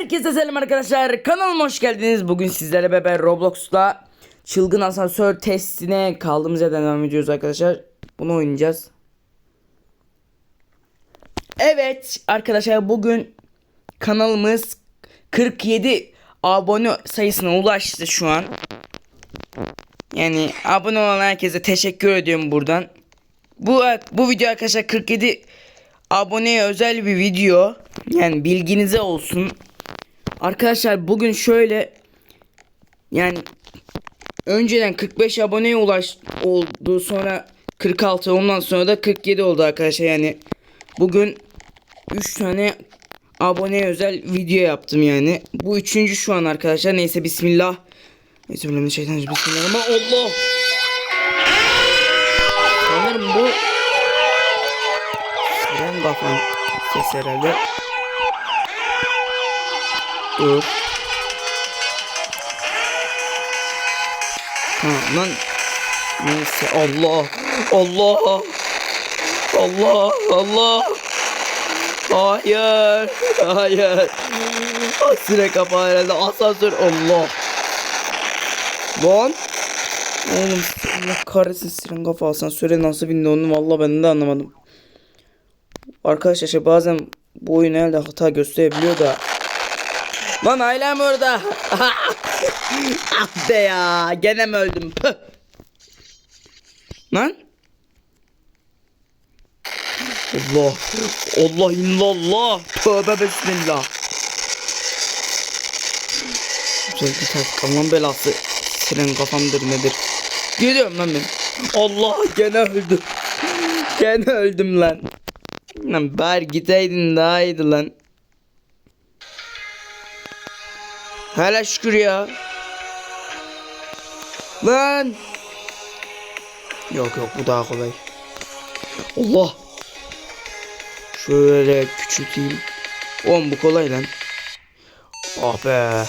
Herkese selam arkadaşlar. Kanalıma hoş geldiniz. Bugün sizlere beraber Roblox'ta çılgın asansör testine kaldığımız yerden devam ediyoruz arkadaşlar. Bunu oynayacağız. Evet arkadaşlar bugün kanalımız 47 abone sayısına ulaştı şu an. Yani abone olan herkese teşekkür ediyorum buradan. Bu bu video arkadaşlar 47 aboneye özel bir video. Yani bilginize olsun. Arkadaşlar bugün şöyle yani önceden 45 aboneye ulaş oldu sonra 46 ondan sonra da 47 oldu arkadaşlar. Yani bugün 3 tane aboneye özel video yaptım yani. Bu üçüncü şu an arkadaşlar. Neyse bismillah. Şeytan bismillah. Ama Allah! Sanırım bu Siren kafam ses herhalde Dur. Tamam lan. Neyse Allah. Allah. Allah. Allah. Hayır. Hayır. Asire kapağı herhalde. Asansör. Allah. Lan. Oğlum Allah kahretsin siren kafa asansöre nasıl bindi onu valla ben de anlamadım. Arkadaşlar şey bazen bu oyun herhalde hata gösterebiliyor da Lan ailem orada. ah be ya. Gene mi öldüm? Lan. Allah. Allah illallah. Tövbe bismillah. Bir tak. Aman belası. Siren kafamdır nedir? Geliyorum lan ben. Allah gene öldüm. Gene öldüm lan. Lan bari giteydin daha iyiydi lan. Hala şükür ya. Lan. Yok yok bu daha kolay. Allah. Şöyle küçülteyim. Oğlum bu kolay lan. Oh be.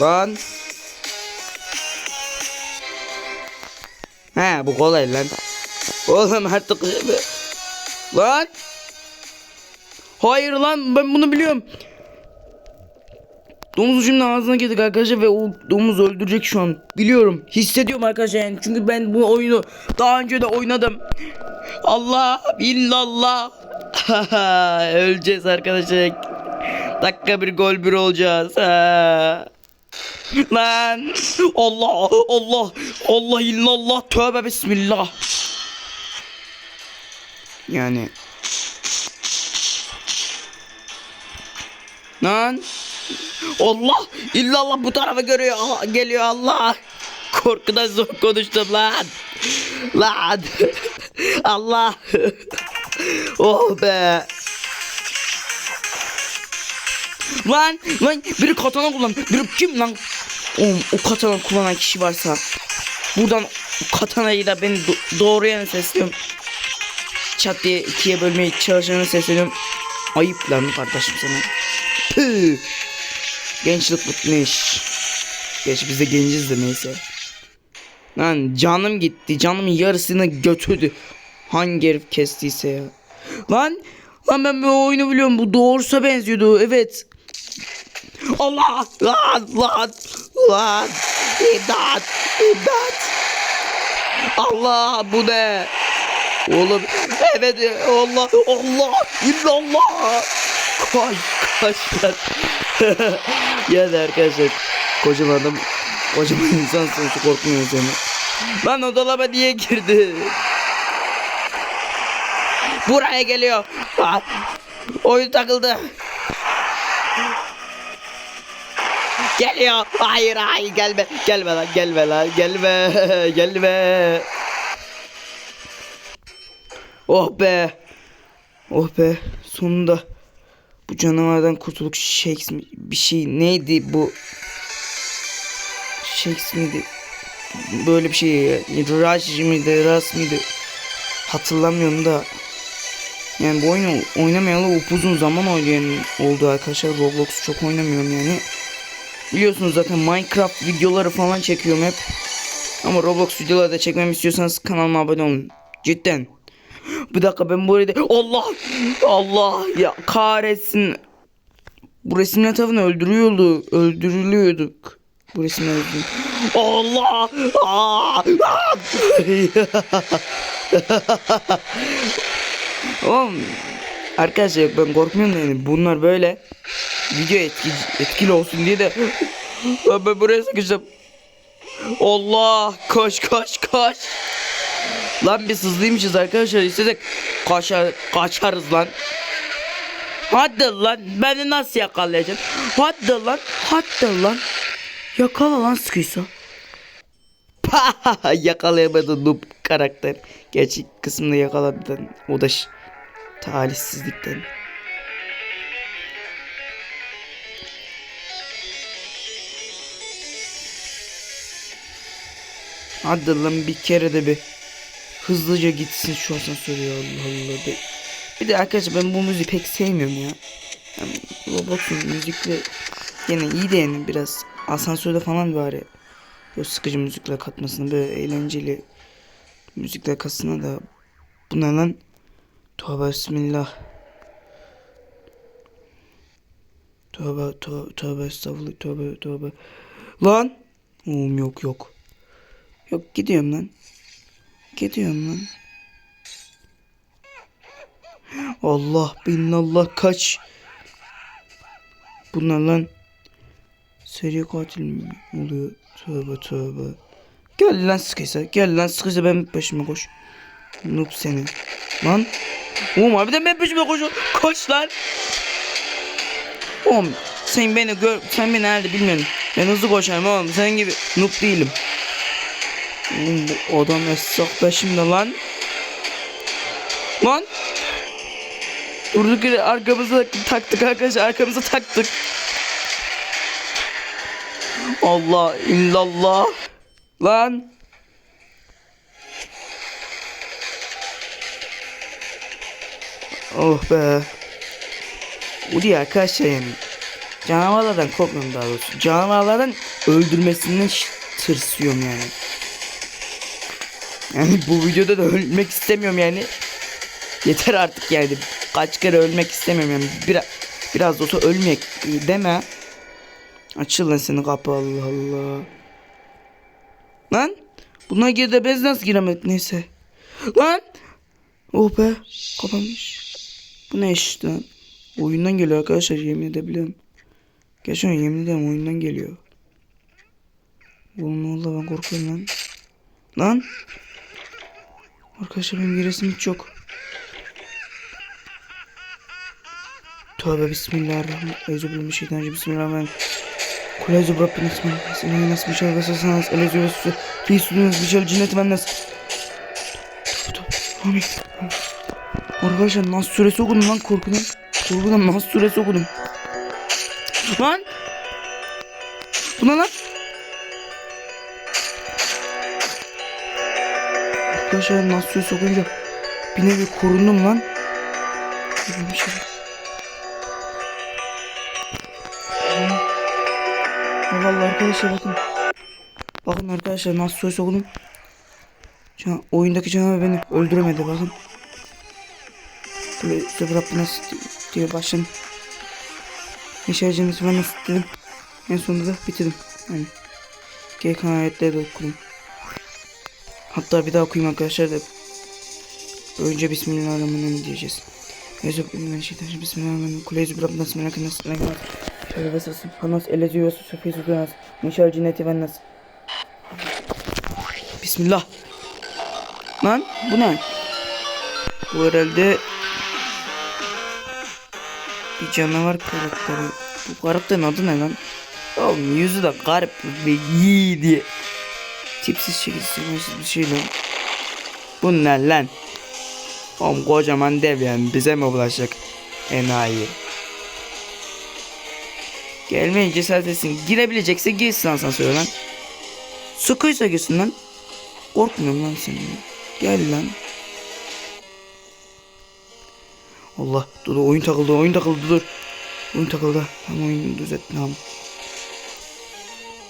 Lan. He bu kolay lan. Oğlum artık. Lan. Hayır lan ben bunu biliyorum. Domuz şimdi ağzına girdik arkadaşlar ve o domuz öldürecek şu an. Biliyorum. Hissediyorum arkadaşlar yani. Çünkü ben bu oyunu daha önce de oynadım. Allah illallah. Öleceğiz arkadaşlar. Dakika bir gol bir olacağız. Ha. Lan Allah Allah Allah illallah tövbe bismillah. Yani Lan Allah! İllallah bu tarafa görüyor. Geliyor Allah! Korkudan zor konuştum lan. Lan! Allah! Oh be! Lan! Lan! Biri katana kullan biri kim lan? Oğlum o katana kullanan kişi varsa. Buradan katanayı da beni do- doğrayan sesleniyorum. Çat diye ikiye bölmeye çalışanı sesleniyorum. Ayıp lan kardeşim sana. Püh. Gençlik bitmiş. Geç biz de genciz de neyse. Lan canım gitti. Canımın yarısını götürdü. Hangi herif kestiyse ya. Lan. Lan ben bu oyunu biliyorum. Bu doğrusa benziyordu. Evet. Allah. Lan. Lan. Lan. İmdat. İmdat. Allah bu ne? Oğlum evet Allah Allah illallah Kaç kaç lan. Yani arkadaşlar Kocaman adam Kocaman insan sonuçta korkmuyor seni. Lan o dolaba niye girdi? Buraya geliyor. Lan. Oyun takıldı. Geliyor. Hayır hayır gelme. Gelme lan gelme lan gelme Gelme. Oh be. Oh be sonunda bu canavardan kurtulduk Shakes mi? Bir şey neydi bu? Shakes miydi? Böyle bir şey Raj mıydı? Ras mıydı? Hatırlamıyorum da. Yani bu oyunu oynamayalı upuzun zaman oynayan oldu arkadaşlar. Roblox'u çok oynamıyorum yani. Biliyorsunuz zaten Minecraft videoları falan çekiyorum hep. Ama Roblox videoları da çekmemi istiyorsanız kanalıma abone olun. Cidden. Bir dakika ben bu arada Allah Allah ya kahretsin Bu resimler tarafından öldürüyordu. Öldürülüyorduk. Bu resimler yüzünden. Allah! Aa! Aa! Oğlum arkadaşlar ben korkmuyorum yani bunlar böyle video etki, etkili olsun diye de ben buraya sıkıştım. Allah koş koş koş. Lan biz hızlıymışız arkadaşlar istedik kaçar, kaçarız lan. Hadi lan beni nasıl yakalayacaksın? Hadi lan hadi lan. Yakala lan sıkıysa. Yakalayamadı noob karakter. Gerçi kısmında yakaladı. O da talihsizlikten. Hadi lan bir kere de bir hızlıca gitsin şu asansör ya Allah Allah. Bir, bir de arkadaşlar ben bu müziği pek sevmiyorum ya. Yani Roblox'un müzikle yine iyi de yani biraz asansörde falan bari. Böyle sıkıcı müzikler katmasına böyle eğlenceli müzikler katsına da bu ne lan? Tövbe bismillah. Tövbe tövbe tövbe estağfurullah tövbe tövbe. Lan. Oğlum yok yok. Yok gidiyorum lan. Gidiyorum lan. Allah binnallah kaç. Bunlar lan. Seri katil mi oluyor? Tövbe tövbe. Gel lan sıkıysa. Gel lan sıkıysa ben peşime koş. Noob seni. Lan. Oğlum abi de ben peşime koş. Koş lan. Oğlum sen beni gör. Sen beni nerede bilmiyorum. Ben hızlı koşarım oğlum. Senin gibi noob değilim. Oğlum bu adam esnaf şimdi lan. Lan. Durduk yere arkamıza taktık arkadaşlar. Arkamıza taktık. Allah illallah. Lan. Oh be. O diye arkadaşlar yani. Canavarlardan korkmuyorum daha doğrusu. Canavarlardan öldürmesinden tırsıyorum yani. Yani bu videoda da ölmek istemiyorum yani. Yeter artık yani. Kaç kere ölmek istemiyorum yani. Biraz, biraz da olsa ölmek deme. Açıl lan seni kapı Allah Allah. Lan. Buna girdi bez nasıl giremedik neyse. Lan. Oh be. Kapanmış. Bu ne işte lan. Oyundan geliyor arkadaşlar yemin edebilirim. Gerçekten yemin ederim oyundan geliyor. Oğlum valla ben korkuyorum lan. Lan. Arkadaşlar benim giresim hiç yok. Tövbe bismillahirrahmanirrahim. Bismillahirrahmanirrahim. Kul eûzü birabbin ismin. Senin nasıl bir şey nasıl elezü ve süsü. Fi sudunuz bir şey cinneti ben nasıl. Amin. Arkadaşlar Nas suresi okudum lan korkudan. Korkudan Nas suresi okudum. Lan. Bu ne lan? Arkadaşlar Nas suresi okuyunca bir nevi korundum lan. Vallahi arkadaşlar bakın. Bakın arkadaşlar nasıl söz okudum. Can, oyundaki canavar beni öldüremedi bakın. Böyle Rabbim nasıl diye başladım. Meşalcimiz ben nasıl dedim. En sonunda da bitirdim. Yani. Gereken ayetleri de okudum. Hatta bir daha okuyayım arkadaşlar da. Önce Bismillahirrahmanirrahim diyeceğiz. Euzubillahimineşşeytanirracim. Bismillahirrahmanirrahim. Kul eûzü birabbin nas, melekin nas, melekin nas. Şöyle vesasın. Hanas elezi susu fi sudunas. Mişal cinneti ve nas. Bismillah. Lan bu ne? Bu herhalde bir canavar karakteri. Bu karakterin adı ne lan? Oğlum yüzü de garip bir iyi diye. Tipsiz şekilsiz bir şey lan. Bu ne lan? Oğlum kocaman dev yani bize mi bulaşacak? Enayi. Gelmeyin cesaret etsin. Girebilecekse girsin asansöre lan. Sıkıysa girsin lan. Korkmuyorum lan seni. Gel lan. Allah dur oyun takıldı oyun takıldı dur. Oyun takıldı. Tamam oyunu düzelt tamam.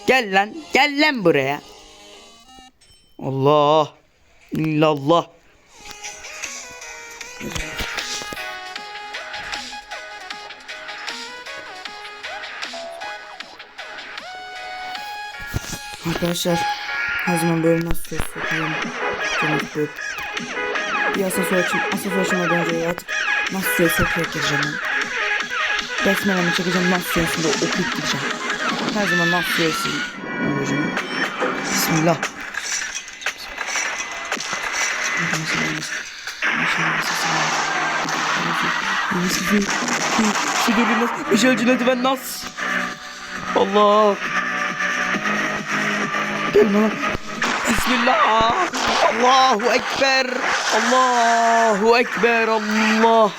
Gel lan gel lan buraya. Allah. İllallah. Arkadaşlar her zaman böyle nasıl söz sokuyorum. Demek ki bir asansör açım, asansör açmadan önce artık nasıl söz sokuyor gireceğim ben. Besmelemi çekeceğim nasıl sözünde okuyup gideceğim. Her zaman nasıl sözünü olacağım. Bismillah. Şu görünmez. Michel Cenneti ben Nas. Allah. Gelme lan. Bismillah. Allahu Ekber. Allahu Ekber. Allah.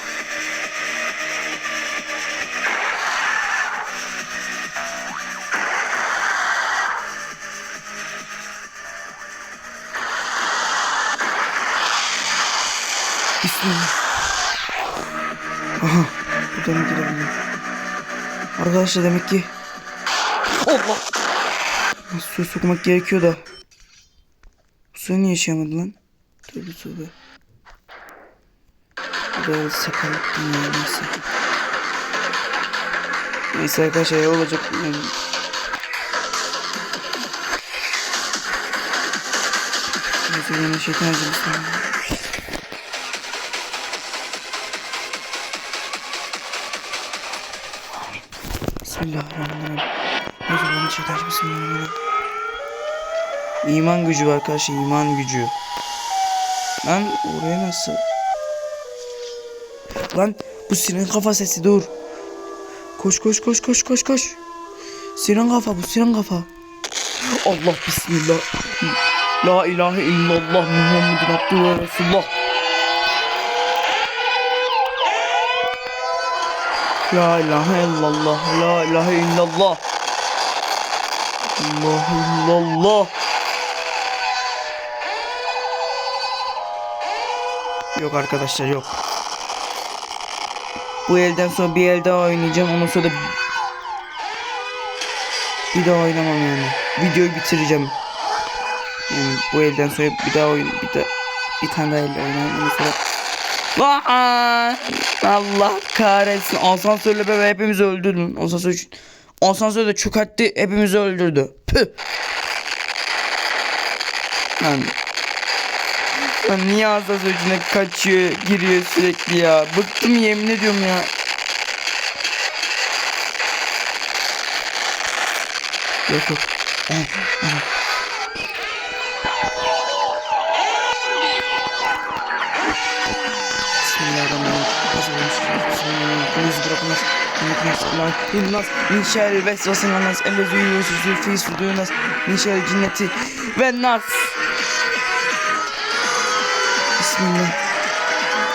Bismillah. Aha. Buradan girebilirim. Arkadaşlar demek ki Allah. Nasıl suya sokmak gerekiyor da. Bu suya niye yaşayamadı lan? Tövbe tövbe. Böyle sakallık dünya neyse. Neyse arkadaşlar ya olacak. Yani. Neyse yine şeytan acımasın. Bismillahirrahmanirrahim. Neyse bana şeytan acımasın. İman gücü var arkadaşlar iman gücü. Lan oraya nasıl? Lan bu Sinan kafa sesi dur. Koş koş koş koş koş koş. Sinan kafa bu Sinan kafa. Allah bismillah. La ilahe illallah Muhammedun Abdullah Resulullah. La ilahe illallah. La ilahe illallah. Allah illallah. Yok arkadaşlar yok. Bu elden sonra bir el daha oynayacağım. Ondan sonra da bir daha oynamam yani. Videoyu bitireceğim. Yani bu elden sonra bir daha oyun bir de bir tane daha elle oynayayım. Ondan sonra Vaa! Allah kahretsin. Asansörle bebe hepimizi öldürdün. Asansör Asansör de çökertti hepimizi öldürdü. Püh. Lan Lan niye asansörcüne kaçıyor, giriyor sürekli ya. Bıktım yemin ediyorum ya. Yok yok. Eh, eh. Bırakmaz. Yönetmez. İnnas. Min şerri vesvasın nas. Ellezü yusufü fi sudunas. Min şerri cinneti ve nas. Bismillah.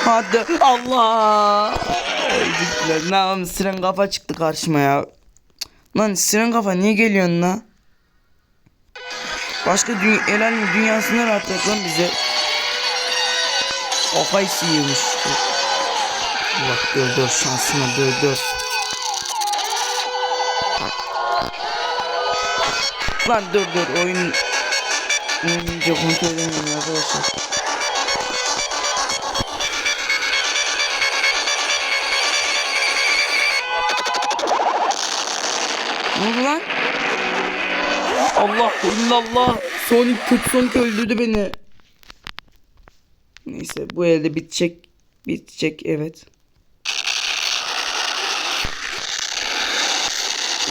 Hadi Allah. Öldükler. Lan siren kafa çıktı karşıma ya. Lan siren kafa niye geliyorsun la? Başka dü el alemi dünyasına rahat bırak lan bize. Kafayı. Dur şansına dur dur. Lan dur dur oyun oyunca kontrol edemiyorum arkadaşlar. Ne oldu lan? Allah illallah. Sonic kötü Sonic öldürdü beni. Neyse bu elde bitecek. Bitecek evet.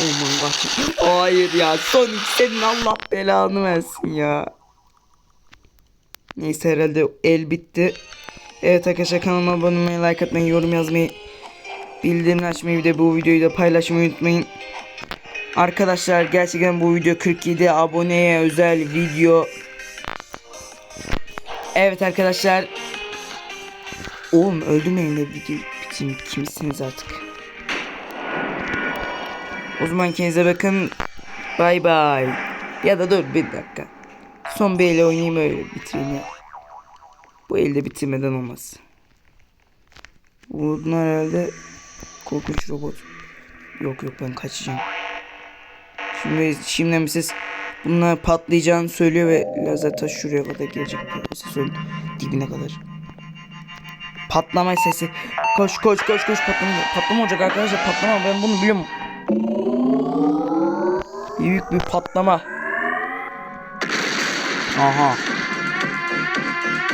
Aman bak. Hayır ya Sonic senin Allah belanı versin ya. Neyse herhalde el bitti. Evet arkadaşlar kanalıma abone olmayı, like atmayı, yorum yazmayı, bildirimini açmayı bir de bu videoyu da paylaşmayı unutmayın. Arkadaşlar gerçekten bu video 47 aboneye özel video. Evet arkadaşlar. Oğlum öldürmeyin de video bitim kimsiniz artık. O zaman kendinize bakın. Bay bay. Ya da dur bir dakika. Son bir ele oynayayım öyle bitireyim ya. Bu elde bitirmeden olmaz. Bunlar herhalde korkunç robot. Yok yok ben kaçacağım. Şimdi şimdi siz bunlar patlayacağını söylüyor ve lazer taş şuraya kadar gelecek. Sesün dibine kadar. Patlama sesi. Koş koş koş koş patlama. Patlama olacak arkadaşlar patlama ben bunu biliyorum. Büyük bir patlama. Aha.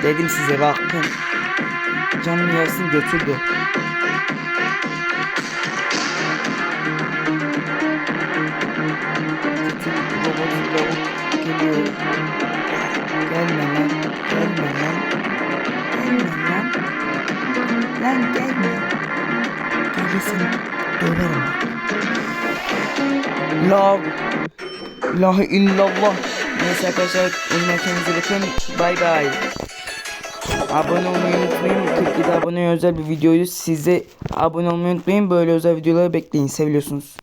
Dedim size bakın. Canın yarısını götürdü. Gelme lan. Gelme lan. Gelme lan. Lan gelme. Gelirsin. Döverim. La ilahe illallah. Neyse arkadaşlar oyuna kendinize bakın. Bay bay. Abone olmayı unutmayın. 47 aboneye özel bir videoyu size abone olmayı unutmayın. Böyle özel videoları bekleyin. Seviyorsunuz.